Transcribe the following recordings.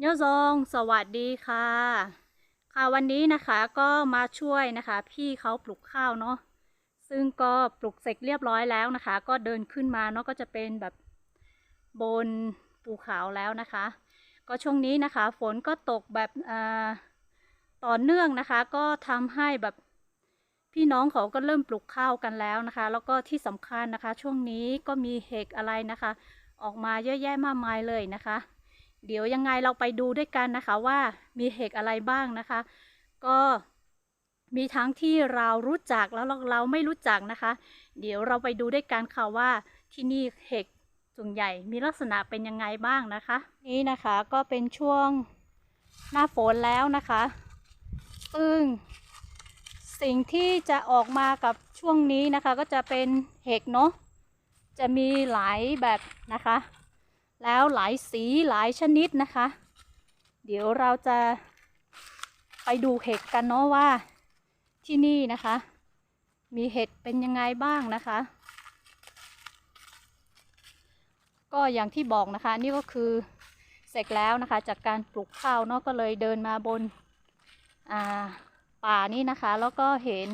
โยซองสวัสดีค่ะ ค่ะวันนี้นะคะก็มาช่วยนะคะ พี่เขาปลูกข้าวเนาะซึ่งก็ปลูกเสร็จเรียบร้อยแล้วนะคะ ก็เดินขึ้นมาเนาะก็จะเป็นแบบบนภูเขาแล้วนะคะ ก็ช่วงนี้นะคะ ฝนก็ตกแบบอ่าต่อเนื่องนะคะ ก็ทำให้แบบพี่น้องเขาก็เริ่มปลูกข้าวกันแล้วนะคะ แล้วก็ที่สำคัญนะคะ ช่วงนี้ก็มีเห็ดอะไรนะคะ ออกมาเยอะแยะมากมายเลยนะคะ เดี๋ยวยังไงเราไปดูด้วยกันนะคะว่ามีเห็ดอะไรบ้างนะคะ ก็มีทั้งที่เรารู้จักแล้วเราเราไม่รู้จักนะคะ เดี๋ยวเราไปดูด้วยกันค่ะว่าที่นี่เห็ดส่วนใหญ่มีลักษณะเป็นยังไงบ้างนะคะ นี่นะคะก็เป็นช่วงหน้าฝนแล้วนะคะ ซึ่งสิ่งที่จะออกมากับช่วงนี้นะคะ ก็จะเป็นเห็ดเนาะจะมีหลายแบบนะคะ แล้วหลายสีหลายชนิดนะคะ เดี๋ยวเราจะไปดูเห็ดกันเนาะว่าที่นี่นะคะ มีเห็ดเป็นยังไงบ้างนะคะ ก็อย่างที่บอกนะคะนี่ก็คือเสร็จแล้วนะคะ จากการปลูกข้าวเนาะก็เลยเดินมาบนาป่านี่นะคะ แล้วก็เห็น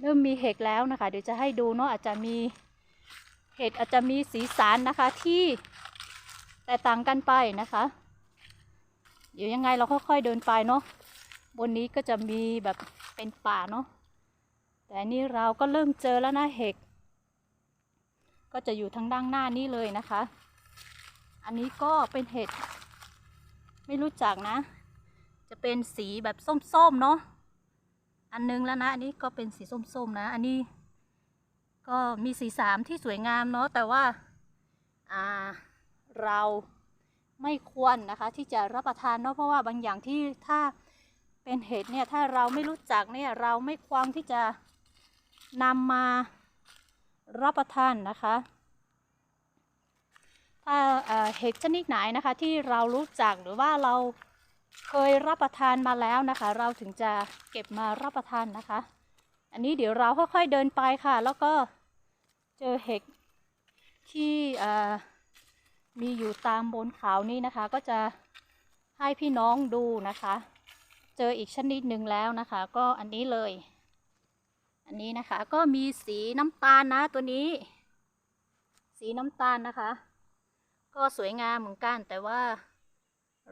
เริ่มมีเห็ดแล้วนะคะ เดี๋ยวจะให้ดูเนาะอาจจะมีเห็ดอาจจะมีสีสันนะคะที่ แตกต่างกันไปนะคะ เดี๋ยวยังไงเราค่อยๆเดินไปเนาะบนนี้ก็จะมีแบบเป็นป่าเนาะแต่นนี่เราก็เริ่มเจอแล้วนะเห็ดก็จะอยู่ทางด้านหน้านี้เลยนะคะ อันนี้ก็เป็นเห็ด ไม่รู้จักนะ จะเป็นสีแบบส้มๆเนาะอันนึงแล้วนะอันนี้ก็เป็นสีส้มๆนะ อันนี้ ก็มีสีสามที่สวยงามเนาะแต่ว่า อ่า เราไม่ควรนะคะที่จะรับประทานเนาะเพราะว่าบางอย่างที่ถ้าเป็นเห็ดเนี่ยถ้าเราไม่รู้จักเนี่ยเราไม่ควรที่จะนำมารับประทานนะคะ ถ้าเห็ดชนิดไหนนะคะที่เรารู้จักหรือว่าเราเคยรับประทานมาแล้วนะคะ เราถึงจะเก็บมารับประทานนะคะ อันนี้เดี๋ยวเราค่อยๆเดินไปค่ะ แล้วก็เจอเห็ดที่อ่อ มีอยู่ตามบนเขานี่นะคะ ก็จะให้พี่น้องดูนะคะ เจออีกชนิดหนึ่งแล้วนะคะ ก็อันนี้เลย อันนี้นะคะก็มีสีน้ำตาลนะตัวนี้ สีน้ำตาลนะคะ ก็สวยงามเหมือนกัน แต่ว่า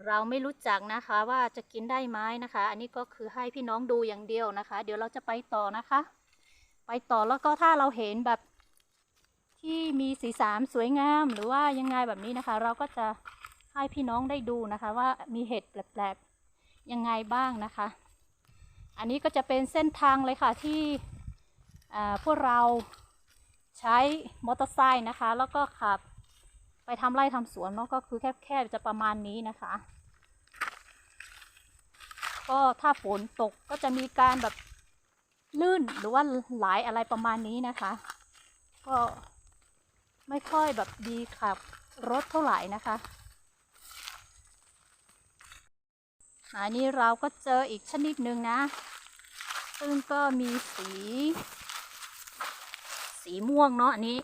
เราไม่รู้จักนะคะว่าจะกินได้ไหมนะคะ อันนี้ก็คือให้พี่น้องดูอย่างเดียวนะคะ เดี๋ยวเราจะไปต่อนะคะ ไปต่อแล้วก็ถ้าเราเห็นแบบ ที่มีสีสามสวยงามหรือว่ายังไงแบบนี้นะคะ เราก็จะให้พี่น้องได้ดูนะคะ ว่ามีเห็ดแปลกๆยังไงบ้างนะคะ อันนี้ก็จะเป็นเส้นทางเลยค่ะที่พวกเราใช้มอเตอร์ไซค์นะคะ แล้วก็ขับไปทำไร่ทำสวนเนาะก็คือแคบๆจะประมาณนี้นะคะ ก็ถ้าฝนตกก็จะมีการแบบลื่นหรือว่าไหลอะไรประมาณนี้นะคะ ก็ ไม่ค่อยแบบดีขับรถเท่าไหร่นะคะอันนี้เราก็เจออีกชนิดหนึ่งนะ ซึ่งก็มีสี สีม่วงเนาะอันนี้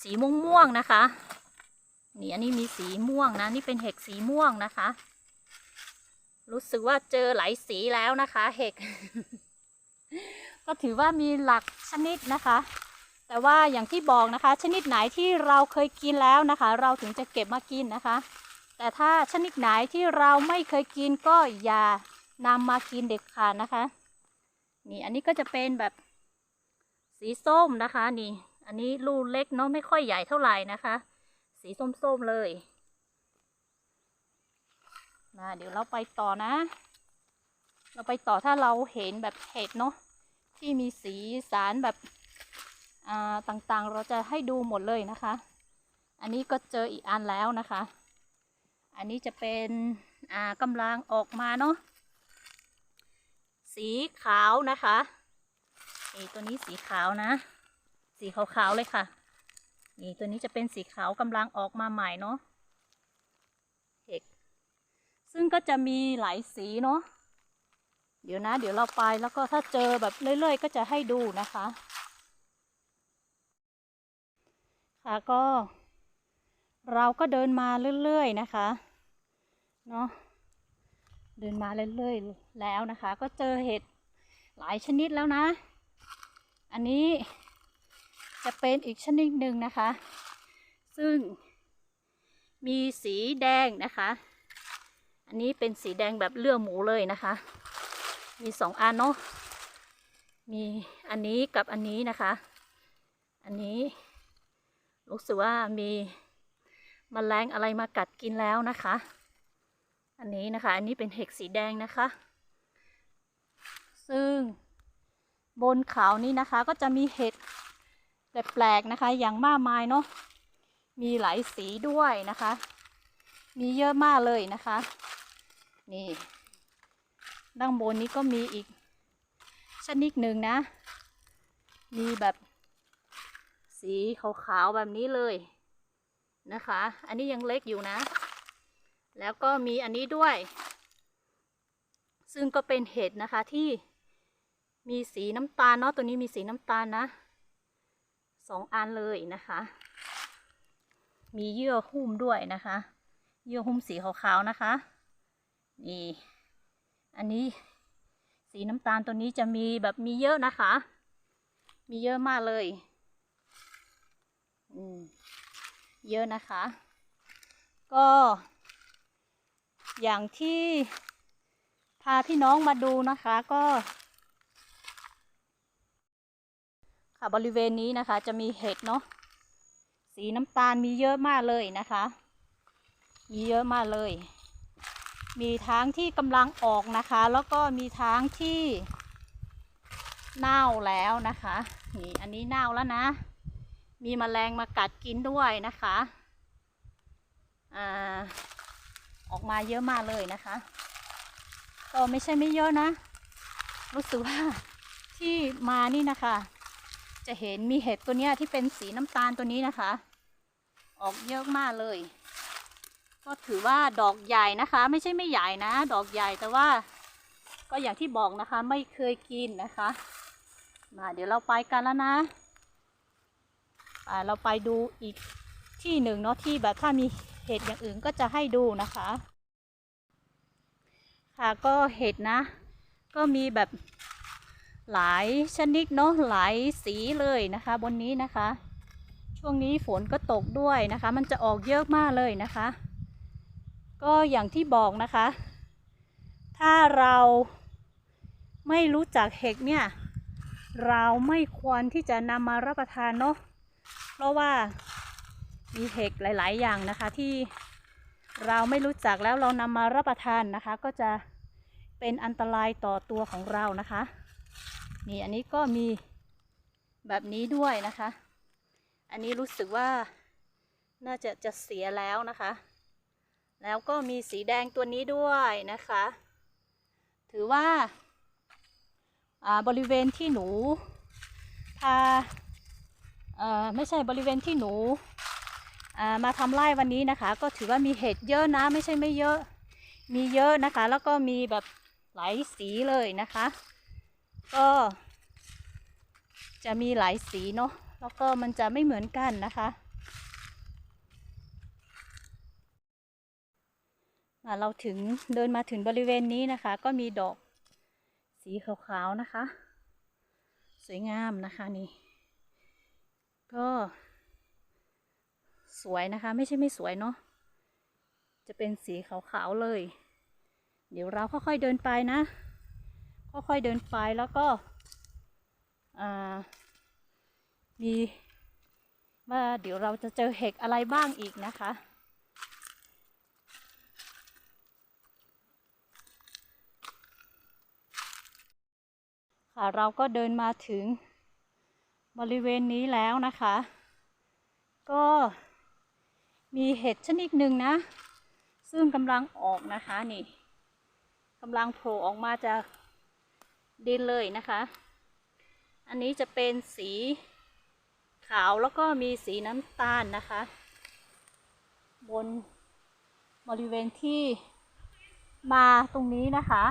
สีม่วงม่วงนะคะ นี่อันนี้มีสีม่วงนะ นี่เป็นเห็ดสีม่วงนะคะ รู้สึกว่าเจอหลายสีแล้วนะคะ เห็ด ก็ถือว่ามีหลักชนิดนะคะ แต่ว่าอย่างที่บอกนะคะ ชนิดไหนที่เราเคยกินแล้วนะคะ เราถึงจะเก็บมากินนะคะ แต่ถ้าชนิดไหนที่เราไม่เคยกินก็อย่านำมากินเด็ดขาดนะคะ นี่อันนี้ก็จะเป็นแบบสีส้มนะคะนี่ อันนี้ลูกเล็กเนาะไม่ค่อยใหญ่เท่าไหร่นะคะ สีส้มๆเลยมาเดี๋ยวเราไปต่อนะ เราไปต่อถ้าเราเห็นแบบเห็ดเนาะที่มีสีสารแบบ ต่างๆ เราจะให้ดูหมดเลยนะคะ อันนี้ก็เจออีกอันแล้วนะคะ อันนี้จะเป็นกำลังออกมาเนาะ สีขาวนะคะนี่ตัวนี้สีขาวนะ สีขาวๆเลยค่ะ นี่ตัวนี้จะเป็นสีขาวกำลังออกมาใหม่เนาะเห็ดซึ่งก็จะมีหลายสีเนาะ เดี๋ยวนะ เดี๋ยวเราไปแล้วก็ถ้าเจอแบบเรื่อยๆ ก็จะให้ดูนะคะ คะก็ เราก็เดินมาเรื่อยๆนะคะเนาะเดินมาเรื่อยๆแล้วนะคะ ก็เจอเห็ดหลายชนิดแล้วนะ อันนี้จะเป็นอีกชนิดหนึ่งนะคะ ซึ่งมีสีแดงนะคะ อันนี้เป็นสีแดงแบบเลือดหมูเลยนะคะ มีสองอันเนาะมีอันนี้กับอันนี้นะคะ อันนี้ รู้สึกว่ามีมแมลงอะไรมากัดกินแล้วนะคะ อันนี้นะคะ อันนี้เป็นเห็ดสีแดงนะคะ ซึ่งบนเขานี้นะคะก็จะมีเห็ดแปลกๆนะคะ อย่างมากมายเนาะ มีหลายสีด้วยนะคะ มีเยอะมากเลยนะคะ นี่ด้านบนนี้ก็มีอีกชนิดหนึ่งนะ มีแบบ สีขาวๆแบบนี้เลยนะคะ อันนี้ยังเล็กอยู่นะ แล้วก็มีอันนี้ด้วย ซึ่งก็เป็นเห็ดนะคะที่มีสีน้ำตาลเนาะตัวนี้มีสีน้ำตาลนะสองอันเลยนะคะ มีเยื่อหุ้มด้วยนะคะ เยื่อหุ้มสีขาวๆนะคะนี่อันนี้สีน้ำตาลตัวนี้จะมีแบบมีเยอะนะคะ มีเยอะมากเลย เยอะนะคะ ก็ อย่างที่พาพี่น้องมาดูนะคะก็ ค่ะบริเวณนี้นะคะจะมีเห็ดเนาะสีน้ำตาลมีเยอะมากเลยนะคะ มีเยอะมากเลย มีทั้งที่กำลังออกนะคะ แล้วก็มีทั้งที่เน่าแล้วนะคะ นี่อันนี้เน่าแล้วนะ มีแมลงมากัดกินด้วยนะคะอออกมาเยอะมากเลยนะคะ ก็ไม่ใช่ไม่เยอะนะ รู้สึกว่าที่มานี่นะคะ จะเห็นมีเห็ดตัวเนี้ยที่เป็นสีน้ำตาลตัวนี้นะคะ ออกเยอะมากเลย ก็ถือว่าดอกใหญ่นะคะ ไม่ใช่ไม่ใหญ่นะ ดอกใหญ่แต่ว่า ก็อย่างที่บอกนะคะ ไม่เคยกินนะคะ มาเดี๋ยวเราไปกันแล้วนะ เราไปดูอีกที่หนึ่งเนาะที่แบบถ้ามีเห็ดอย่างอื่นก็จะให้ดูนะคะ ค่ะก็เห็ดนะ ก็มีแบบหลายชนิดเนาะหลายสีเลยนะคะ บนนี้นะคะ ช่วงนี้ฝนก็ตกด้วยนะคะ มันจะออกเยอะมากเลยนะคะ ก็อย่างที่บอกนะคะ ถ้าเราไม่รู้จักเห็ดเนี่ย เราไม่ควรที่จะนำมารับประทานเนาะ เพราะว่ามีเห็ดหลาย ๆ อย่างนะคะที่เราไม่รู้จักแล้วเรานำมารับประทานนะคะ ก็จะเป็นอันตรายต่อตัวของเรานะคะ นี่อันนี้ก็มีแบบนี้ด้วยนะคะ อันนี้รู้สึกว่าน่าจะจะเสียแล้วนะคะ แล้วก็มีสีแดงตัวนี้ด้วยนะคะ ถือว่าบริเวณที่หนูพา ไม่ใช่บริเวณที่หนูมาทำไร่วันนี้นะคะ ก็ถือว่ามีเห็ดเยอะนะ ไม่ใช่ไม่เยอะ มีเยอะนะคะ แล้วก็มีแบบหลายสีเลยนะคะ ก็จะมีหลายสีเนาะแล้วก็มันจะไม่เหมือนกันนะคะอะเราถึงเดินมาถึงบริเวณนี้นะคะ ก็มีดอกสีขาวๆนะคะ สวยงามนะคะนี่ ก็สวยนะคะ ไม่ใช่ไม่สวยเนาะจะเป็นสีขาวๆเลย เดี๋ยวเราค่อยๆเดินไปนะ ค่อยๆเดินไปแล้วก็มีว่าเดี๋ยวเราจะเจอเห็ดอะไรบ้างอีกนะคะ ค่ะเราก็เดินมาถึง บริเวณนี้แล้วนะคะ ก็มีเห็ดชนิดหนึ่งนะ ซึ่งกำลังออกนะคะนี่กำลังโผล่ออกมาจากดินเลยนะคะ อันนี้จะเป็นสีขาวแล้วก็มีสีน้ำตาลนะคะ บนบริเวณที่มาตรงนี้นะคะ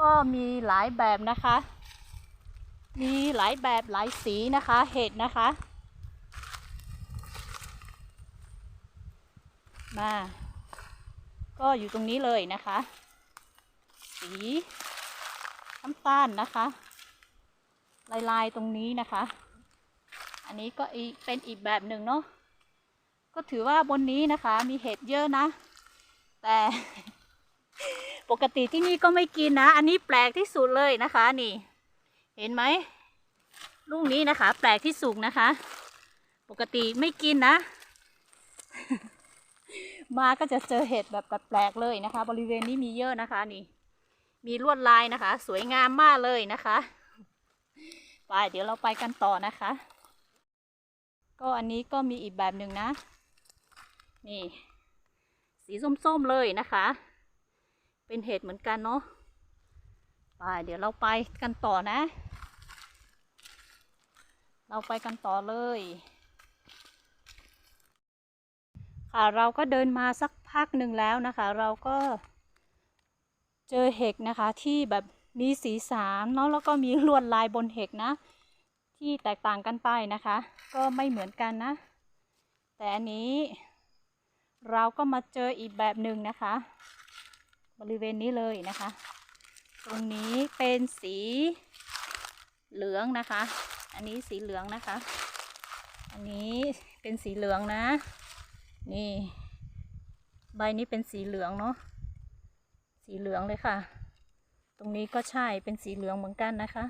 ก็มีหลายแบบนะคะ มีหลายแบบหลายสีนะคะ เห็ดนะคะ มา ก็อยู่ตรงนี้เลยนะคะ สีน้ำตาลนะคะ ลายลายๆตรงนี้นะคะ อันนี้ก็อีเป็นอีกแบบหนึ่งเนาะ ก็ถือว่าบนนี้นะคะมีเห็ดเยอะนะ แต่ปกติที่นี่ก็ไม่กินนะ อันนี้แปลกที่สุดเลยนะคะนี่ เห็นไหมลูกนี้นะคะ แปลกที่สุดนะคะ ปกติไม่กินนะ มาก็จะเจอเห็ดแบบแปลกๆเลยนะคะ บริเวณนี้มีเยอะนะคะนี่ มีลวดลายนะคะ สวยงามมากเลยนะคะไปเดี๋ยวเราไปกันต่อนะคะ ก็อันนี้ก็มีอีกแบบหนึ่งนะ นี่ สีส้มๆเลยนะคะ เป็นเห็ดเหมือนกันเนาะ ไปเดี๋ยวเราไปกันต่อนะ เราไปกันต่อเลย ค่ะเราก็เดินมาสักพักหนึ่งแล้วนะคะ เราก็เจอเห็ดนะคะที่แบบมีสีสันเนาะแล้วก็มีลวดลายบนเห็ดนะ ที่แตกต่างกันไปนะคะ ก็ไม่เหมือนกันนะ แต่อันนี้ เราก็มาเจออีกแบบหนึ่งนะคะ บริเวณนี้เลยนะคะ ตรงนี้เป็นสีเหลืองนะคะ อันนี้สีเหลืองนะคะ อันนี้เป็นสีเหลืองนะ นี่ ใบนี้เป็นสีเหลืองเนาะ สีเหลืองเลยค่ะ ตรงนี้ก็ใช่เป็นสีเหลืองเหมือนกันนะคะ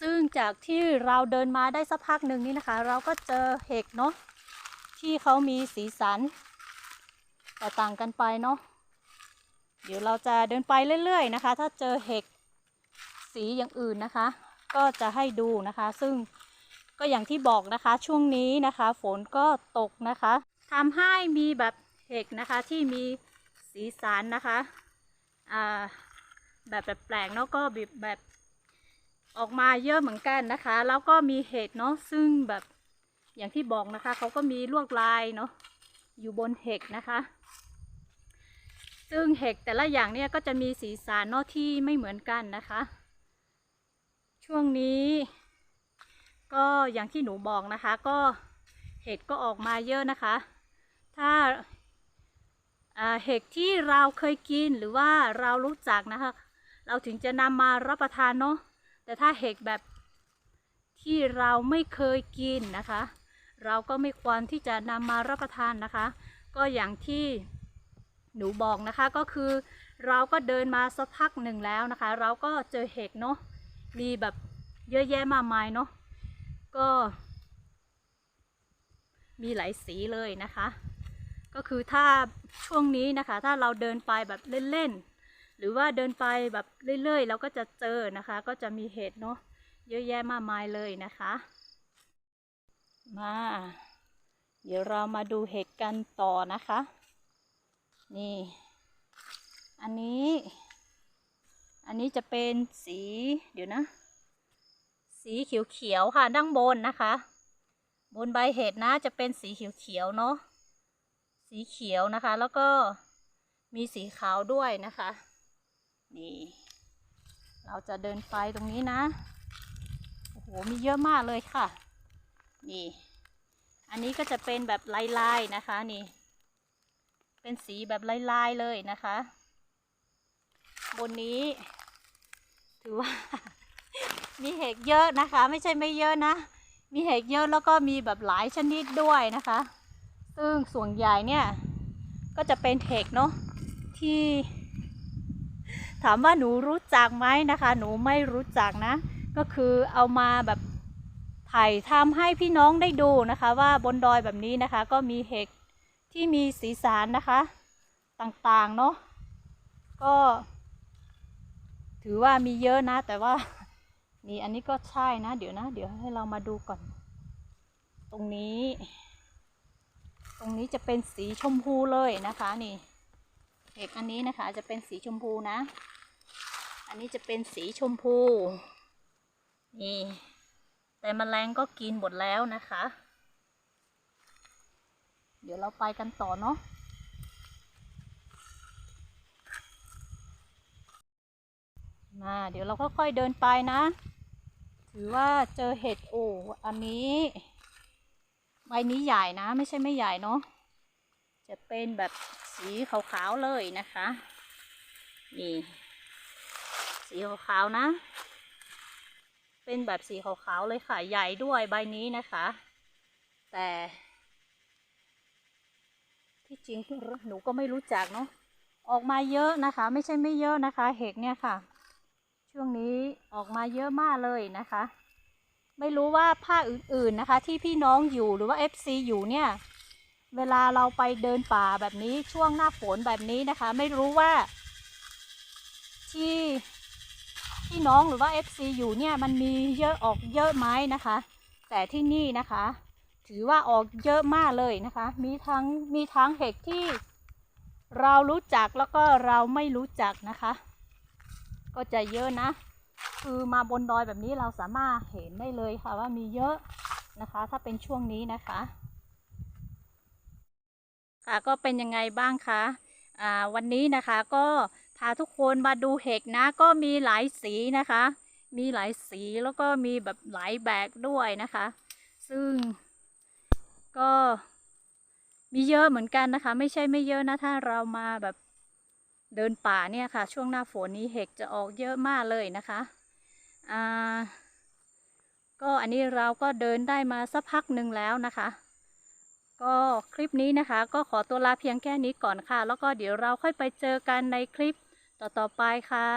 ซึ่งจากที่เราเดินมาได้สักพักหนึ่งนี่นะคะ เราก็เจอเห็ดเนาะที่เขามีสีสัน แตกต่างกันไปเนาะ เดี๋ยวเราจะเดินไปเรื่อยๆนะคะ ถ้าเจอเห็ดสีอย่างอื่นนะคะ ก็จะให้ดูนะคะ ซึ่งก็อย่างที่บอกนะคะช่วงนี้นะคะ ฝนก็ตกนะคะทำให้มีแบบเห็ดนะคะที่มีสีสันนะคะอ่าแบบแปลกๆเนาะก็แบบแบบออกมาเยอะเหมือนกันนะคะ แล้วก็มีเห็ดเนาะซึ่งแบบอย่างที่บอกนะคะเขาก็มีลวดลายเนาะอยู่บนเห็ดนะคะ ซึ่งเห็ดแต่ละอย่างเนี่ยก็จะมีสีสันเนาะที่ไม่เหมือนกันนะคะ ช่วงนี้ ก็อย่างที่หนูบอกนะคะ ก็เห็ดก็ออกมาเยอะนะคะ ถ้าเห็ดที่เราเคยกินหรือว่าเรารู้จักนะคะ เราถึงจะนำมารับประทานเนาะแต่ถ้าเห็ดแบบที่เราไม่เคยกินนะคะ เราก็ไม่ควรที่จะนำมารับประทานนะคะ ก็อย่างที่ หนูบอกนะคะก็คือเราก็เดินมาสักพักหนึ่งแล้วนะคะ เราก็เจอเห็ดเนาะมีแบบเยอะแยะมากมายเนาะก็ มีหลายสีเลยนะคะ ก็คือถ้าช่วงนี้นะคะ ถ้าเราเดินไปแบบเล่นๆ หรือว่าเดินไปแบบเรื่อยๆ เราก็จะเจอนะคะ ก็จะมีเห็ดเนาะเยอะแยะมากมายเลยนะคะ มา เดี๋ยวเรามาดูเห็ดกันต่อนะคะ นี่ อันนี้ อันนี้จะเป็นสีเดี๋ยวนะ สีเขียวๆค่ะด้านบนนะคะ บนใบเห็ดนะจะเป็นสีเขียวๆเนาะสีเขียวนะคะ แล้วก็มีสีขาวด้วยนะคะ นี่ เราจะเดินไปตรงนี้นะโอ้โหมีเยอะมากเลยค่ะ นี่ อันนี้ก็จะเป็นแบบลายๆนะคะนี่ เป็นสีแบบลายๆเลยนะคะ บนนี้ ถือว่า มีเห็ดเยอะนะคะ ไม่ใช่ไม่เยอะนะ มีเห็ดเยอะแล้วก็มีแบบหลายชนิดด้วยนะคะ ซึ่งส่วนใหญ่เนี่ย ก็จะเป็นเห็ดเนาะที่ ถามว่าหนูรู้จักไหมนะคะ หนูไม่รู้จักนะ ก็คือเอามาแบบถ่ายทำให้พี่น้องได้ดูนะคะ ว่าบนดอยแบบนี้นะคะ ก็มีเห็ด ที่มีสีสันนะคะ ต่างๆ เนาะก็ ถือว่ามีเยอะนะ แต่ว่า นี่อันนี้ก็ใช่นะ เดี๋ยวนะ เดี๋ยวให้เรามาดูก่อน ตรงนี้ ตรงนี้จะเป็นสีชมพูเลยนะคะ นี่เห็ดอันนี้นะคะ จะเป็นสีชมพูนะ อันนี้จะเป็นสีชมพู นี่ แต่มแมลงก็กินหมดแล้วนะคะ เดี๋ยวเราไปกันต่อเนาะมาเดี๋ยวเราค่อยๆเดินไปนะ ถือว่าเจอเห็ดโอ้อันนี้ ใบนี้ใหญ่นะ ไม่ใช่ไม่ใหญ่เนาะจะจะเป็นแบบสีขาวๆเลยนะคะ นี่ สีขาวๆนะ เป็นแบบสีขาวๆเลยค่ะ ใหญ่ด้วยใบนี้นะคะ แต่ ที่จริงหนูก็ไม่รู้จักเนาะออกมาเยอะนะคะ ไม่ใช่ไม่เยอะนะคะ เห็ดเนี่ยค่ะ ช่วงนี้ออกมาเยอะมากเลยนะคะ ไม่รู้ว่าภาคอื่นๆนะคะ ที่พี่น้องอยู่หรือว่า FC อยู่เนี่ย เวลาเราไปเดินป่าแบบนี้ช่วงหน้าฝนแบบนี้นะคะ ไม่รู้ว่า ที่ที่น้องหรือว่า FC อยู่เนี่ยมันมีเยอะออกเยอะไหมนะคะ แต่ที่นี่นะคะ ถือว่าออกเยอะมากเลยนะคะ มีทั้งมีทั้งเห็ดที่เรารู้จักแล้วก็เราไม่รู้จักนะคะ ก็จะเยอะนะ คือมาบนดอยแบบนี้เราสามารถเห็นได้เลยค่ะว่ามีเยอะนะคะ ถ้าเป็นช่วงนี้นะคะ ค่ะก็เป็นยังไงบ้างคะอ่าวันนี้นะคะก็พาทุกคนมาดูเห็ดนะ ก็มีหลายสีนะคะ มีหลายสีแล้วก็มีแบบหลายแบบด้วยนะคะ ซึ่ง ก็มีเยอะเหมือนกันนะคะ ไม่ใช่ไม่เยอะนะถ้าเรามาแบบเดินป่าเนี่ยค่ะ ช่วงหน้าฝนนี้เห็ดจะออกเยอะมากเลยนะคะอ่าก็อันนี้เราก็เดินได้มาสักพักหนึ่งแล้วนะคะ ก็คลิปนี้นะคะ ก็ขอตัวลาเพียงแค่นี้ก่อนค่ะ แล้วก็เดี๋ยวเราค่อยไปเจอกันในคลิปต่อๆไปค่ะ